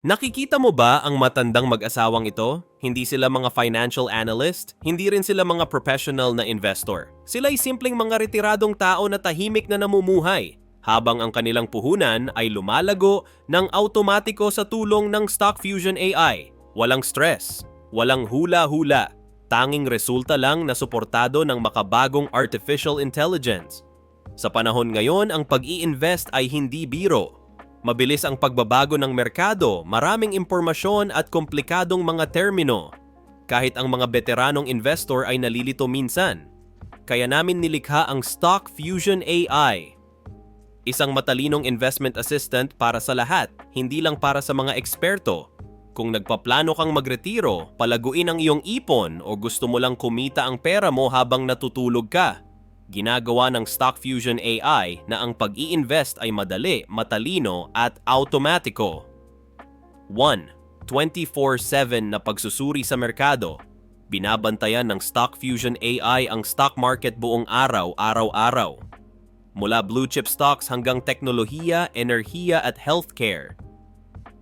Nakikita mo ba ang matandang mag-asawang ito? Hindi sila mga financial analyst, hindi rin sila mga professional na investor. Sila'y simpleng mga retiradong tao na tahimik na namumuhay, habang ang kanilang puhunan ay lumalago ng automatiko sa tulong ng Stock Fusion AI. Walang stress, walang hula-hula, tanging resulta lang na suportado ng makabagong artificial intelligence. Sa panahon ngayon, ang pag-i-invest ay hindi biro. Mabilis ang pagbabago ng merkado, maraming impormasyon at komplikadong mga termino. Kahit ang mga veteranong investor ay nalilito minsan. Kaya namin nilikha ang Stock Fusion AI. Isang matalinong investment assistant para sa lahat, hindi lang para sa mga eksperto. Kung nagpaplano kang magretiro, palaguin ang iyong ipon o gusto mo lang kumita ang pera mo habang natutulog ka, ginagawa ng Stock Fusion AI na ang pag-i-invest ay madali, matalino at automatiko. 1. 24-7 na pagsusuri sa merkado. Binabantayan ng Stock Fusion AI ang stock market buong araw, araw-araw. Mula blue chip stocks hanggang teknolohiya, enerhiya at healthcare.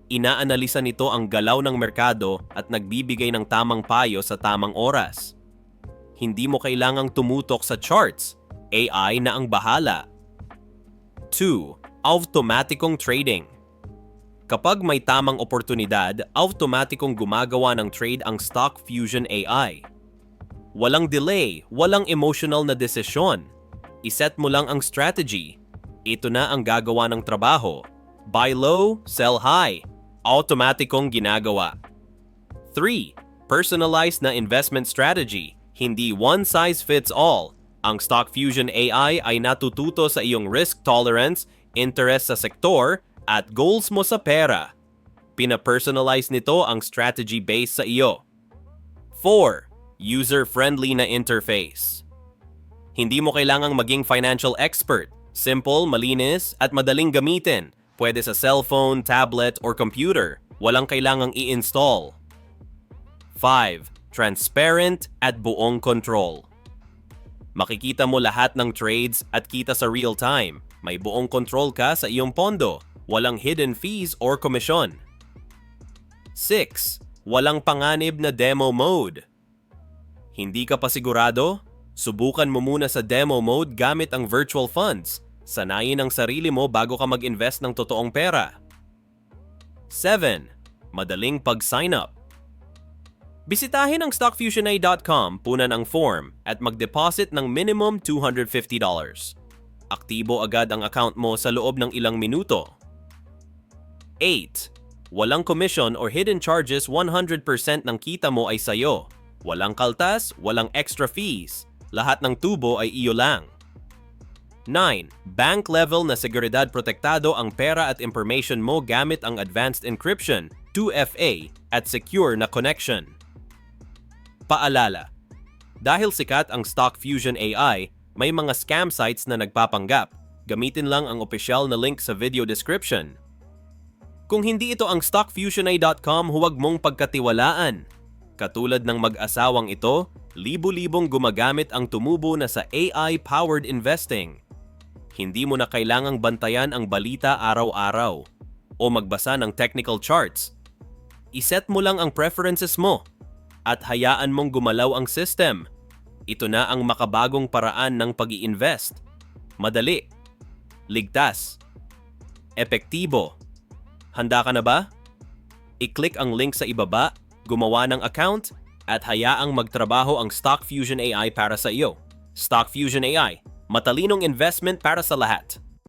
Inaanalisa nito ang galaw ng merkado at nagbibigay ng tamang payo sa tamang oras. Hindi mo kailangang tumutok sa charts. AI na ang bahala. 2. Automatikong trading. Kapag may tamang oportunidad, automatikong gumagawa ng trade ang Stock Fusion AI. Walang delay, walang emotional na desisyon. Iset mo lang ang strategy. Ito na ang gagawa ng trabaho. Buy low, sell high. Automatikong ginagawa. 3. Personalized na investment strategy. Hindi one size fits all. Ang Stock Fusion AI ay natututo sa iyong risk tolerance, interest sa sektor, at goals mo sa pera. Pina-personalize nito ang strategy based sa iyo. 4. User-friendly na interface. Hindi mo kailangang maging financial expert. Simple, malinis, at madaling gamitin. Pwede sa cellphone, tablet, or computer. Walang kailangang i-install. 5. Transparent at buong control. Makikita mo lahat ng trades at kita sa real time. May buong control ka sa iyong pondo. Walang hidden fees or komisyon. 6. Walang panganib na demo mode. Hindi ka pa sigurado? Subukan mo muna sa demo mode gamit ang virtual funds. Sanayin ang sarili mo bago ka mag-invest ng totoong pera. 7. Madaling pag-sign up. Bisitahin ang stockfusionai.com, punan ang form at mag-deposit ng minimum $250. Aktibo agad ang account mo sa loob ng ilang minuto. 8. Walang commission or hidden charges 100% ng kita mo ay sayo. Walang kaltas, walang extra fees. Lahat ng tubo ay iyo lang. 9. Bank level na seguridad protektado ang pera at information mo gamit ang Advanced Encryption, 2FA, at secure na connection. Paalala, dahil sikat ang Stock Fusion AI, may mga scam sites na nagpapanggap. Gamitin lang ang opisyal na link sa video description. Kung hindi ito ang stockfusionai.com, huwag mong pagkatiwalaan. Katulad ng mag-asawang ito, libu-libong gumagamit ang tumubo na sa AI-powered investing. Hindi mo na kailangang bantayan ang balita araw-araw o magbasa ng technical charts. Iset mo lang ang preferences mo at hayaan mong gumalaw ang system. Ito na ang makabagong paraan ng pag invest Madali, ligtas, epektibo. Handa ka na ba? I-click ang link sa ibaba, gumawa ng account, at hayaang magtrabaho ang Stock Fusion AI para sa iyo. Stock Fusion AI, matalinong investment para sa lahat.